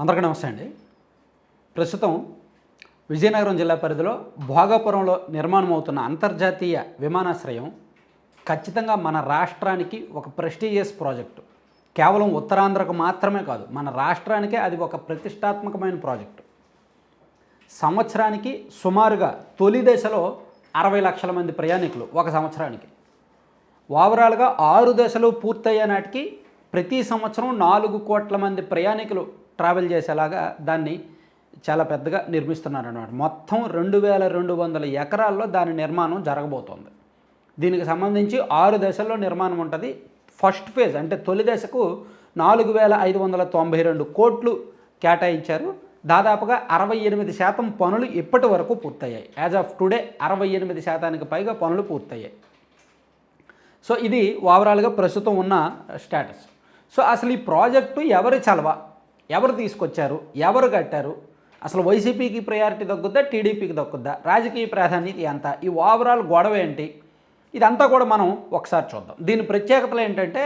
అందరికీ నమస్తే అండి. ప్రస్తుతం విజయనగరం జిల్లా పరిధిలో భోగాపురంలో నిర్మాణం అవుతున్న అంతర్జాతీయ విమానాశ్రయం ఖచ్చితంగా మన రాష్ట్రానికి ఒక ప్రెస్టీజియస్ ప్రాజెక్టు. కేవలం ఉత్తరాంధ్రకు మాత్రమే కాదు మన రాష్ట్రానికే అది ఒక ప్రతిష్టాత్మకమైన ప్రాజెక్టు. సంవత్సరానికి సుమారుగా తొలి దశలో అరవై లక్షల మంది ప్రయాణికులు ఒక సంవత్సరానికి. ఓవరాల్గా ఆరు దశలు పూర్తయ్యే నాటికి ప్రతి సంవత్సరం నాలుగు కోట్ల మంది ప్రయాణికులు ట్రావెల్ చేసేలాగా దాన్ని చాలా పెద్దగా నిర్మిస్తున్నారు అన్నమాట మొత్తం రెండు వేల రెండు వందల ఎకరాల్లో దాని నిర్మాణం జరగబోతోంది. దీనికి సంబంధించి ఆరు దశల్లో నిర్మాణం ఉంటుంది. ఫస్ట్ ఫేజ్ అంటే తొలి దశకు నాలుగు వేల ఐదు వందల తొంభై రెండు కోట్లు కేటాయించారు. దాదాపుగా అరవై ఎనిమిది శాతం పనులు ఇప్పటి వరకు పూర్తయ్యాయి. యాజ్ ఆఫ్ టుడే అరవై ఎనిమిది శాతానికి పైగా పనులు పూర్తయ్యాయి. సో ఇది ఓవరాల్గా ప్రస్తుతం ఉన్న స్టేటస్. సో అసలు ఈ ప్రాజెక్టు ఎవరి చలవ? ఎవరు తీసుకొచ్చారు? ఎవరు కట్టారు? అసలు వైసీపీకి ప్రయారిటీ దక్కుద్దా? టీడీపీకి దక్కుద్దా? రాజకీయ ప్రాధాన్యత ఎంత? ఈ ఓవరాల్ గొడవ ఏంటి? ఇదంతా కూడా మనం ఒకసారి చూద్దాం. దీని ప్రత్యేకతలు ఏంటంటే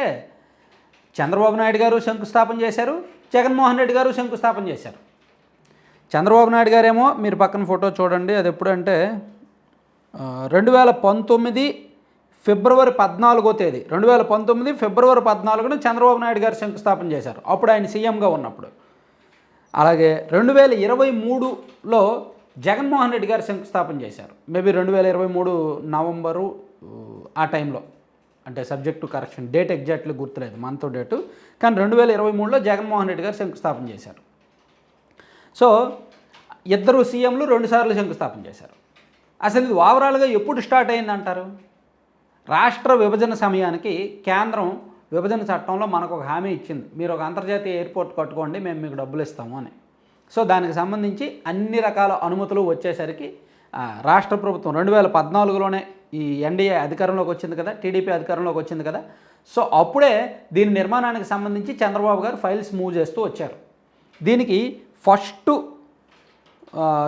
చంద్రబాబు నాయుడు గారు శంకుస్థాపన చేశారు జగన్మోహన్ రెడ్డి గారు శంకుస్థాపన చేశారు. చంద్రబాబు నాయుడు గారేమో మీరు పక్కన ఫోటో చూడండి అది ఎప్పుడంటే రెండు వేల పంతొమ్మిది ఫిబ్రవరి పద్నాలుగో తేదీ రెండు వేల పంతొమ్మిది ఫిబ్రవరి పద్నాలుగున చంద్రబాబు నాయుడు గారు శంకుస్థాపన చేశారు. అప్పుడు ఆయన సీఎంగా ఉన్నప్పుడు. అలాగే రెండు వేల ఇరవై మూడులో జగన్మోహన్ రెడ్డి గారు శంకుస్థాపన చేశారు. మేబీ రెండు వేల ఇరవై మూడు నవంబరు ఆ టైంలో. అంటే సబ్జెక్టు కరెక్షన్ డేట్ ఎగ్జాక్ట్లీ గుర్తులేదు మంత్ డేటు. కానీ రెండు వేల ఇరవై మూడులో జగన్మోహన్ రెడ్డి గారు శంకుస్థాపన చేశారు. సో ఇద్దరు సీఎంలు రెండుసార్లు శంకుస్థాపన చేశారు. అసలు ఇది ఓవరాల్గా ఎప్పుడు స్టార్ట్ అయిందంటారు? రాష్ట్ర విభజన సమయానికి కేంద్రం విభజన చట్టంలో మనకు ఒక హామీ ఇచ్చింది. మీరు ఒక అంతర్జాతీయ ఎయిర్పోర్ట్ కట్టుకోండి మేము మీకు డబ్బులు ఇస్తాము అని. సో దానికి సంబంధించి అన్ని రకాల అనుమతులు వచ్చేసరికి రాష్ట్ర ప్రభుత్వం రెండు వేల పద్నాలుగులోనే ఈ ఎన్డీఏ అధికారంలోకి వచ్చింది కదా టీడీపీ అధికారంలోకి వచ్చింది కదా. సో అప్పుడే దీని నిర్మాణానికి సంబంధించి చంద్రబాబు గారు ఫైల్స్ మూవ్ చేస్తూ వచ్చారు. దీనికి ఫస్ట్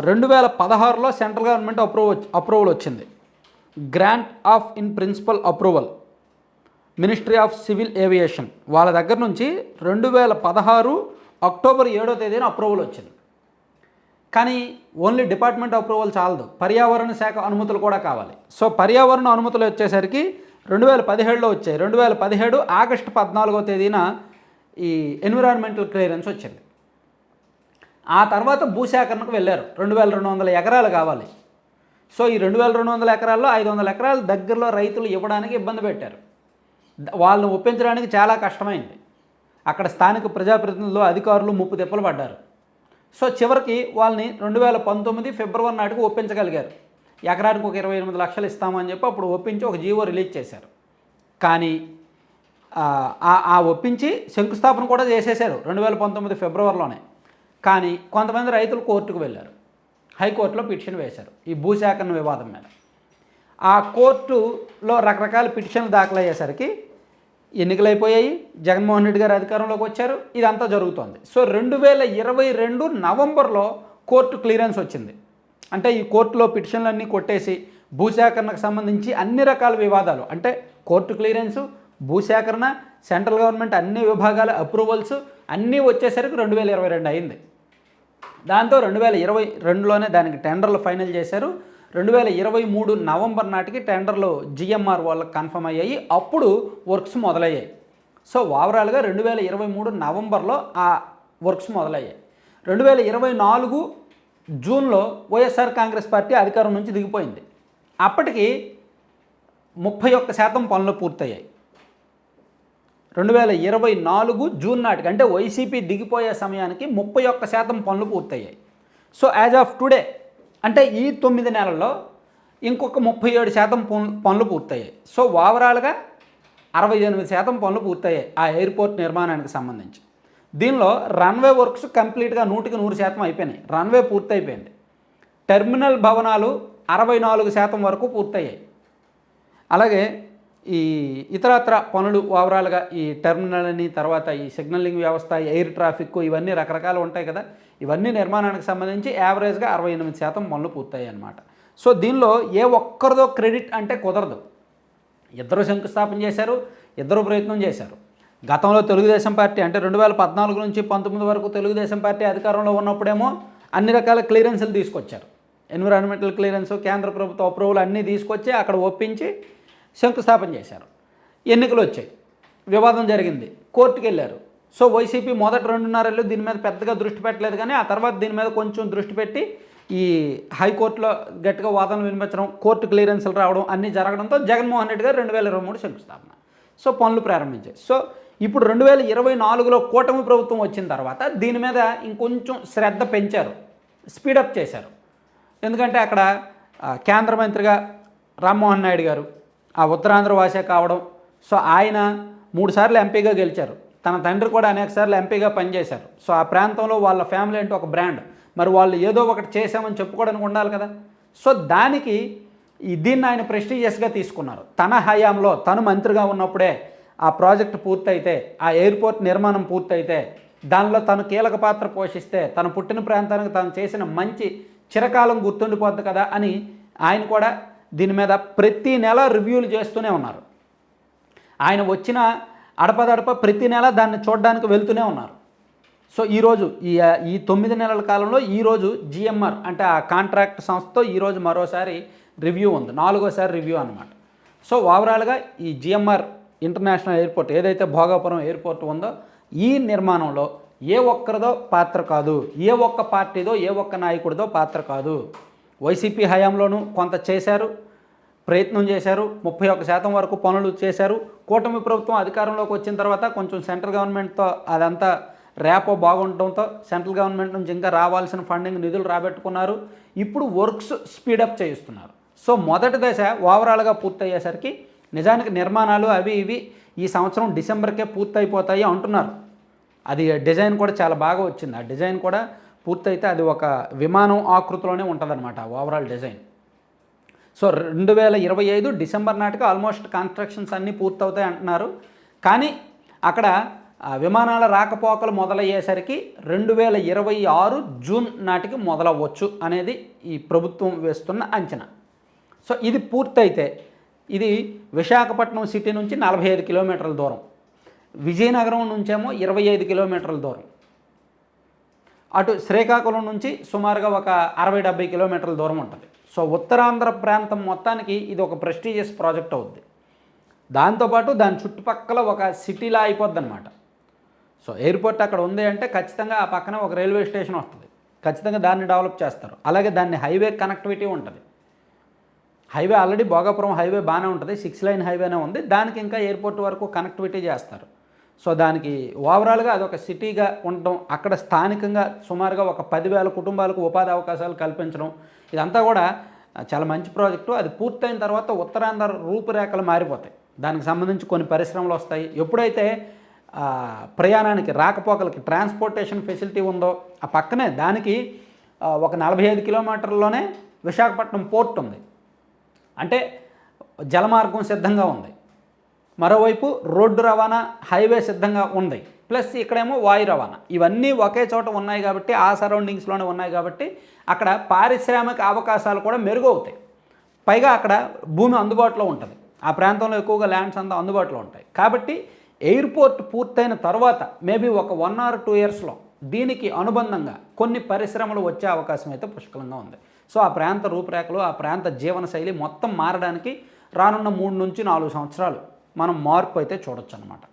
రెండు వేల పదహారులో సెంట్రల్ గవర్నమెంట్ అప్రూవ్ అప్రూవల్ వచ్చింది. Grant of in principle approval ministry of civil aviation. వాళ్ళ దగ్గర నుంచి రెండు వేల పదహారు అక్టోబర్ ఏడో తేదీన అప్రూవల్ వచ్చింది. కానీ ఓన్లీ డిపార్ట్మెంట్ అప్రూవల్ చాలదు పర్యావరణ శాఖ అనుమతులు కూడా కావాలి. సో పర్యావరణ అనుమతులు వచ్చేసరికి రెండు వేల పదిహేడులో వచ్చాయి. రెండు వేల పదిహేడు ఆగస్టు పద్నాలుగో తేదీన ఈ ఎన్విరాన్మెంటల్ క్లియరెన్స్ వచ్చింది. ఆ తర్వాత భూసేకరణకు వెళ్ళారు. రెండు వేల రెండు వందల ఎకరాలు కావాలి. సో ఈ రెండు వేల రెండు వందల ఎకరాల్లో ఐదు వందల ఎకరాలు దగ్గరలో రైతులు ఇవ్వడానికి ఇబ్బంది పెట్టారు. వాళ్ళని ఒప్పించడానికి చాలా కష్టమైంది. అక్కడ స్థానిక ప్రజాప్రతినిధులు అధికారులు ముప్పు తిప్పలు పడ్డారు. సో చివరికి వాళ్ళని రెండు వేల పంతొమ్మిది ఫిబ్రవరి నాటికి ఒప్పించగలిగారు. ఎకరానికి ఒక ఇరవై ఎనిమిది లక్షలు ఇస్తామని చెప్పి అప్పుడు ఒప్పించి ఒక జీవో రిలీజ్ చేశారు. కానీ ఆ, ఆ- ఆ ఒప్పించి శంకుస్థాపన కూడా చేసేశారు రెండు వేల పంతొమ్మిది ఫిబ్రవరిలోనే. కానీ కొంతమంది రైతులు కోర్టుకు వెళ్ళారు. హైకోర్టులో పిటిషన్ వేశారు ఈ భూసేకరణ వివాదం మీద. ఆ కోర్టులో రకరకాల పిటిషన్లు దాఖలయ్యేసరికి ఎన్నికలైపోయాయి. జగన్మోహన్ రెడ్డి గారు అధికారంలోకి వచ్చారు. ఇదంతా జరుగుతోంది. సో రెండు వేల ఇరవై రెండు నవంబర్లో కోర్టు క్లియరెన్స్ వచ్చింది. అంటే ఈ కోర్టులో పిటిషన్లన్నీ కొట్టేసి భూసేకరణకు సంబంధించి అన్ని రకాల వివాదాలు అంటే కోర్టు క్లియరెన్సు భూసేకరణ సెంట్రల్ గవర్నమెంట్ అన్ని విభాగాల అప్రూవల్స్ అన్నీ వచ్చేసరికి రెండు వేల ఇరవై రెండు అయింది. దాంతో రెండు వేల ఇరవై రెండులోనే దానికి టెండర్లు ఫైనల్ చేశారు. రెండు వేల ఇరవై మూడు నవంబర్ నాటికి టెండర్లు జిఎంఆర్ వాళ్ళకి కన్ఫర్మ్ అయ్యాయి. అప్పుడు వర్క్స్ మొదలయ్యాయి. సో ఓవరాల్గా రెండు వేల ఇరవై మూడు నవంబర్లో ఆ వర్క్స్ మొదలయ్యాయి. రెండు వేల ఇరవై నాలుగు జూన్లో వైఎస్ఆర్ కాంగ్రెస్ పార్టీ అధికారం నుంచి దిగిపోయింది. అప్పటికి ముప్పై ఒక్క శాతం పనులు పూర్తయ్యాయి. రెండు వేల ఇరవై నాలుగు జూన్ నాటికి అంటే వైసీపీ దిగిపోయే సమయానికి ముప్పై ఒక్క శాతం పనులు పూర్తయ్యాయి. సో యాజ్ ఆఫ్ టుడే అంటే ఈ తొమ్మిది నెలల్లో ఇంకొక ముప్పై ఏడు శాతం పనులు పనులు పూర్తయ్యాయి. సో ఓవరాల్గా అరవై ఎనిమిది శాతం పనులు పూర్తయ్యాయి ఆ ఎయిర్పోర్ట్ నిర్మాణానికి సంబంధించి. దీనిలో రన్వే వర్క్స్ కంప్లీట్గా నూటికి నూరు శాతం అయిపోయినాయి. రన్వే పూర్తయిపోయింది. టెర్మినల్ భవనాలు అరవై నాలుగు శాతం వరకు పూర్తయ్యాయి. అలాగే ఈ ఇతరత్ర పనులు ఓవరాల్గా ఈ టెర్మినల్ అని తర్వాత ఈ సిగ్నలింగ్ వ్యవస్థ ఎయిర్ ట్రాఫిక్ ఇవన్నీ రకరకాలు ఉంటాయి కదా. ఇవన్నీ నిర్మాణానికి సంబంధించి యావరేజ్గా అరవై ఎనిమిది శాతం పనులు పూర్తయ్యాయి అన్నమాట సో దీనిలో ఏ ఒక్కరిదో క్రెడిట్ అంటే కుదరదు. ఇద్దరు శంకుస్థాపన చేశారు ఇద్దరు ప్రయత్నం చేశారు. గతంలో తెలుగుదేశం పార్టీ అంటే రెండు వేల పద్నాలుగు నుంచి పంతొమ్మిది వరకు తెలుగుదేశం పార్టీ అధికారంలో ఉన్నప్పుడేమో అన్ని రకాల క్లియరెన్సులు తీసుకొచ్చారు. ఎన్విరాన్మెంటల్ క్లియరెన్స్ కేంద్ర ప్రభుత్వ అప్రూవల్ అన్నీ తీసుకొచ్చి అక్కడ ఒప్పించి శంకుస్థాపన చేశారు. ఎన్నికలు వచ్చాయి. వివాదం జరిగింది. కోర్టుకు వెళ్ళారు సో వైసీపీ మొదటి రెండున్నరేళ్ళు దీని మీద పెద్దగా దృష్టి పెట్టలేదు కానీ ఆ తర్వాత దీని మీద కొంచెం దృష్టి పెట్టి ఈ హైకోర్టులో గట్టిగా వాదనలు వినిపించడం కోర్టు క్లియరెన్స్లు రావడం అన్నీ జరగడంతో జగన్మోహన్ రెడ్డి గారు రెండు వేల ఇరవై మూడు శంకుస్థాపన. సో పనులు ప్రారంభించాయి. సో ఇప్పుడు రెండు వేల ఇరవై నాలుగులో కూటమి ప్రభుత్వం వచ్చిన తర్వాత దీని మీద ఇంకొంచెం శ్రద్ధ పెంచారు. స్పీడప్ చేశారు. ఎందుకంటే అక్కడ కేంద్ర మంత్రిగా రామ్మోహన్ నాయుడు గారు ఆ ఉత్తరాంధ్ర వాసే కావడం. సో ఆయన మూడుసార్లు ఎంపీగా గెలిచారు. తన తండ్రి కూడా అనేక సార్లు ఎంపీగా పనిచేశారు. సో ఆ ప్రాంతంలో వాళ్ళ ఫ్యామిలీ అంటే ఒక బ్రాండ్. మరి వాళ్ళు ఏదో ఒకటి చేశామని చెప్పుకోవడానికి ఉండాలి కదా. సో దానికి దీన్ని ఆయన ప్రెస్టీజియస్గా తీసుకున్నారు. తన హయాంలో తను మంత్రిగా ఉన్నప్పుడే ఆ ప్రాజెక్ట్ పూర్తయితే ఆ ఎయిర్పోర్ట్ నిర్మాణం పూర్తయితే దానిలో తను కీలక పాత్ర పోషిస్తే తను పుట్టిన ప్రాంతానికి తను చేసిన మంచి చిరకాలం గుర్తుండిపోద్ది కదా అని ఆయన కూడా దీని మీద ప్రతి నెల రివ్యూలు చేస్తూనే ఉన్నారు. ఆయన వచ్చిన అడపదడప ప్రతి నెల దాన్ని చూడడానికి వెళ్తూనే ఉన్నారు. సో ఈరోజు ఈ ఈ తొమ్మిది నెలల కాలంలో ఈరోజు జిఎంఆర్ అంటే ఆ కాంట్రాక్ట్ సంస్థతో ఈరోజు మరోసారి రివ్యూ ఉంది. నాలుగోసారి రివ్యూ అనమాట సో ఓవరాల్గా ఈ జిఎంఆర్ ఇంటర్నేషనల్ ఎయిర్పోర్ట్ ఏదైతే భోగాపురం ఎయిర్పోర్ట్ ఉందో ఈ నిర్మాణంలో ఏ ఒక్కరిదో పాత్ర కాదు. ఏ ఒక్క పార్టీదో ఏ ఒక్క నాయకుడిదో పాత్ర కాదు. వైసీపీ హయాంలోనూ కొంత చేశారు ప్రయత్నం చేశారు ముప్పై ఒక్క శాతం వరకు పనులు చేశారు. కూటమి ప్రభుత్వం అధికారంలోకి వచ్చిన తర్వాత కొంచెం సెంట్రల్ గవర్నమెంట్తో అదంతా ర్యాపో బాగుండటంతో సెంట్రల్ గవర్నమెంట్ నుంచి ఇంకా రావాల్సిన ఫండింగ్ నిధులు రాబెట్టుకున్నారు. ఇప్పుడు వర్క్స్ స్పీడప్ చేయిస్తున్నారు. సో మొదటి దశ ఓవరాల్గా పూర్తయ్యేసరికి నిజానికి నిర్మాణాలు అవి ఇవి ఈ సంవత్సరం డిసెంబర్కే పూర్తయిపోతాయి అంటున్నారు. అది డిజైన్ కూడా చాలా బాగా వచ్చింది. ఆ డిజైన్ కూడా పూర్తయితే అది ఒక విమానం ఆకృతిలోనే ఉంటుందన్నమాట ఓవరాల్ డిజైన్ సో రెండు వేల ఇరవై ఐదు డిసెంబర్ నాటికి ఆల్మోస్ట్ కన్స్ట్రక్షన్స్ అన్నీ పూర్తవుతాయి అంటున్నారు. కానీ అక్కడ విమానాల రాకపోకలు మొదలయ్యేసరికి రెండు వేల ఇరవై ఆరు జూన్ నాటికి మొదలవ్వచ్చు అనేది ఈ ప్రభుత్వం వేస్తున్న అంచనా. సో ఇది పూర్తయితే ఇది విశాఖపట్నం సిటీ నుంచి నలభై ఐదు కిలోమీటర్ల దూరం. విజయనగరం నుంచేమో ఇరవై ఐదు కిలోమీటర్ల దూరం. అటు శ్రీకాకుళం నుంచి సుమారుగా ఒక అరవై డెబ్బై కిలోమీటర్ల దూరం ఉంటుంది. సో ఉత్తరాంధ్ర ప్రాంతం మొత్తానికి ఇది ఒక ప్రెస్టీజియస్ ప్రాజెక్ట్ అవుద్ది. దాంతోపాటు దాని చుట్టుపక్కల ఒక సిటీలా అయిపోద్ది అనమాట సో ఎయిర్పోర్ట్ అక్కడ ఉంది అంటే ఖచ్చితంగా ఆ పక్కన ఒక రైల్వే స్టేషన్ వస్తుంది. ఖచ్చితంగా దాన్ని డెవలప్ చేస్తారు. అలాగే దాన్ని హైవే కనెక్టివిటీ ఉంటుంది. హైవే ఆల్రెడీ భోగాపురం హైవే బాగానే ఉంటుంది. సిక్స్ లైన్ హైవేనే ఉంది. దానికి ఇంకా ఎయిర్పోర్ట్ వరకు కనెక్టివిటీ చేస్తారు. సో దానికి ఓవరాల్గా అదొక సిటీగా ఉండటం అక్కడ స్థానికంగా సుమారుగా ఒక పదివేల కుటుంబాలకు ఉపాధి అవకాశాలు కల్పించడం ఇదంతా కూడా చాలా మంచి ప్రాజెక్టు. అది పూర్తయిన తర్వాత ఉత్తరాంధ్ర రూపురేఖలు మారిపోతాయి. దానికి సంబంధించి కొన్ని పరిశ్రమలు వస్తాయి. ఎప్పుడైతే ప్రయాణానికి రాకపోకలకి ట్రాన్స్పోర్టేషన్ ఫెసిలిటీ ఉందో ఆ పక్కనే దానికి ఒక నలభై ఐదు కిలోమీటర్లోనే విశాఖపట్నం పోర్ట్ ఉంది. అంటే జలమార్గం సిద్ధంగా ఉంది. మరోవైపు రోడ్డు రవాణా హైవే సిద్ధంగా ఉంది. ప్లస్ ఇక్కడేమో వాయు రవాణా. ఇవన్నీ ఒకే చోట ఉన్నాయి కాబట్టి ఆ సరౌండింగ్స్లోనే ఉన్నాయి కాబట్టి అక్కడ పారిశ్రామిక అవకాశాలు కూడా మెరుగవుతాయి. పైగా అక్కడ భూమి అందుబాటులో ఉంటుంది. ఆ ప్రాంతంలో ఎక్కువగా ల్యాండ్స్ అంతా అందుబాటులో ఉంటాయి. కాబట్టి ఎయిర్పోర్ట్ పూర్తయిన తర్వాత మేబీ ఒక వన్ ఆర్ టూ ఇయర్స్లో దీనికి అనుబంధంగా కొన్ని పరిశ్రమలు వచ్చే అవకాశం అయితే పుష్కలంగా ఉంది. సో ఆ ప్రాంత రూపురేఖలు ఆ ప్రాంత జీవనశైలి మొత్తం మారడానికి రానున్న మూడు నుంచి నాలుగు సంవత్సరాలు మనం మార్పు అయితే చూడొచ్చు అనమాట